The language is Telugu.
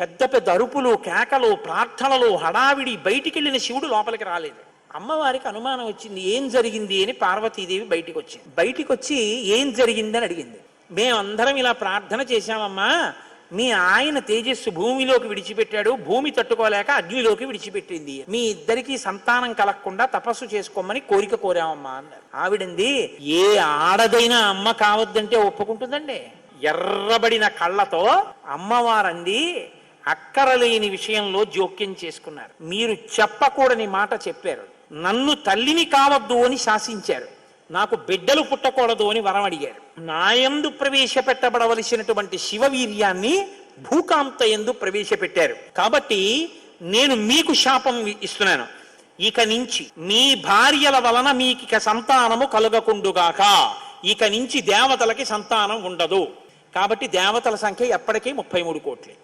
పెద్ద పెద్ద అరుపులు కేకలు ప్రార్థనలు హడావిడి బయటికి వెళ్ళిన శివుడు లోపలికి రాలేదు. అమ్మవారికి అనుమానం వచ్చింది ఏం జరిగింది? అని పార్వతీదేవి బయటికి వచ్చింది బయటికి వచ్చి ఏం జరిగిందని అడిగింది. మేమందరం ఇలా ప్రార్థన చేశామమ్మా. మీ ఆయన తేజస్సు భూమిలోకి విడిచిపెట్టాడు. భూమి తట్టుకోలేక అగ్నిలోకి విడిచిపెట్టింది. మీ ఇద్దరికి సంతానం కలగకుండా తపస్సు చేసుకోమని కోరిక కోరామమ్మా అన్నారు. ఆవిడంది ఏ ఆడదైనా అమ్మ కావద్దంటే ఒప్పుకుంటుందండి. ఎర్రబడిన కళ్ళతో అమ్మవారంది అక్కరలేని విషయంలో జోక్యం చేసుకున్నారు. మీరు చెప్పకూడని మాట చెప్పారు. నన్ను తల్లిని కావద్దు అని శాసించారు. నాకు బిడ్డలు పుట్టకూడదు అని వరం అడిగారు. నాయందు ప్రవేశపెట్టబడవలసినటువంటి శివవీర్యాన్ని భూకాంత ఎందు ప్రవేశపెట్టారు. కాబట్టి నేను మీకు శాపం ఇస్తున్నాను. ఇక నుంచి మీ భార్యల వలన మీకు ఇక సంతానము కలుగకుండుగాక. ఇక నుంచి దేవతలకి సంతానం ఉండదు. కాబట్టి దేవతల సంఖ్య ఎప్పటికీ ముప్పై మూడు కోట్లే.